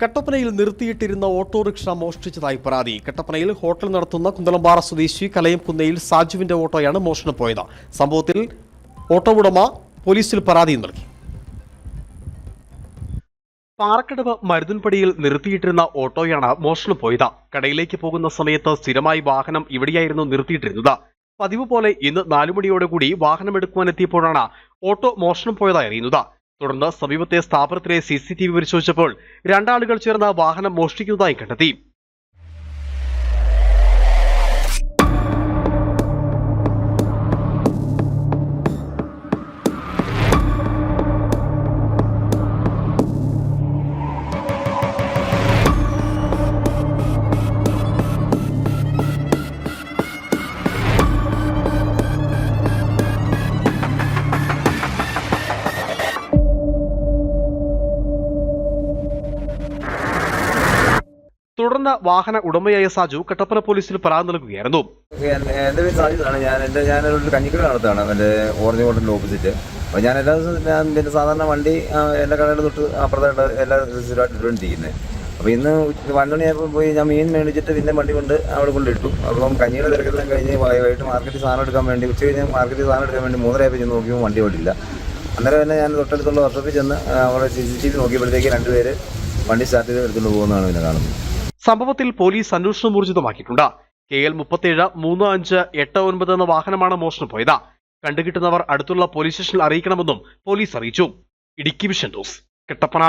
കട്ടപ്പനയിൽ നിർത്തിയിട്ടിരുന്ന ഓട്ടോറിക്ഷ മോഷ്ടിച്ചതായി പരാതി. കട്ടപ്പനയിൽ ഹോട്ടൽ നടത്തുന്ന കുന്തളംപാറ സ്വദേശി കലയം കുന്നയിൽ സാജുവിന്റെ ഓട്ടോയാണ് മോഷണം പോയത്. സംഭവത്തിൽ ഓട്ടോ ഉടമ പോലീസിൽ പരാതി നൽകി. പാറക്കടവ് മരുതൻപടിയിൽ നിർത്തിയിട്ടിരുന്ന ഓട്ടോയാണ് മോഷണം പോയത്. കടയിലേക്ക് പോകുന്ന സമയത്ത് സ്ഥിരമായി വാഹനം ഇവിടെയായിരുന്നു നിർത്തിയിട്ടിരുന്നത്. പതിവ് പോലെ ഇന്ന് നാലുമണിയോടുകൂടി വാഹനം എടുക്കുവാനെത്തിയപ്പോഴാണ് ഓട്ടോ മോഷണം പോയതായി അറിയുന്നത്. തുടർന്ന് സമീപത്തെ സ്ഥാപനത്തിലെ സി സി ടി വി പരിശോധിച്ചപ്പോൾ രണ്ടാളുകൾ ചേർന്ന് വാഹനം മോഷ്ടിക്കുന്നതായി കണ്ടെത്തി. തുടർന്ന് വാഹന ഉടമയായ സാജു കട്ടപ്പന പോലീസിൽ പരാതി നൽകുകയായിരുന്നു. അപ്പൊ ഞാൻ ഓറഞ്ച് ഓപ്പോസിറ്റ്. അപ്പോൾ ഞാൻ എല്ലാ ദിവസവും ഞാൻ പിന്നെ സാധാരണ വണ്ടി എന്റെ കടയുടെ തൊട്ട് അപ്പുറത്തായിട്ട് എല്ലാ സ്ഥിരമായിട്ട് ഇട്ടുകൊണ്ടിരിക്കുന്നത് അപ്പോൾ ഇന്ന് പന്ത്രണ്ടിയായപ്പോൾ പോയി ഞാൻ മീൻ മേടിച്ചിട്ട് പിന്നെ വണ്ടി കൊണ്ട് അവിടെ കൊണ്ടിട്ടു അപ്പം കഞ്ഞിയുടെ തിരക്കെല്ലാം കഴിഞ്ഞ് വൈകിട്ട് മാർക്കറ്റിൽ സാധനം എടുക്കാൻ വേണ്ടി ഉച്ച കഴിഞ്ഞ് മാർക്കറ്റിൽ സാധനം എടുക്കാൻ വേണ്ടി മൂന്നരയായപ്പോൾ ചെന്ന് നോക്കിയപ്പോൾ വണ്ടി ഓടില്ല അന്നേരം തന്നെ ഞാൻ തൊട്ടടുത്തുള്ള വർഷത്തിൽ ചെന്ന് അവിടെ സി സി ടി വി നോക്കിയപ്പോഴത്തേക്ക് രണ്ടുപേര് വണ്ടി സ്റ്റാർട്ട് ചെയ്ത് എടുത്തുകൊണ്ട് പോകുന്നതാണ് പിന്നെ കാണുന്നത്. സംഭവത്തിൽ പോലീസ് അന്വേഷണം ഊർജിതമാക്കിയിട്ടുണ്ട്. കെ എൽ മുപ്പത്തേഴ് മൂന്ന് അഞ്ച് എട്ട് ഒൻപത് എന്ന വാഹനമാണ് മോഷണം പോയത്. കണ്ടുകിട്ടുന്നവർ അടുത്തുള്ള പോലീസ് സ്റ്റേഷനിൽ അറിയിക്കണമെന്നും പോലീസ് അറിയിച്ചു. Idukki vision news Kattappana.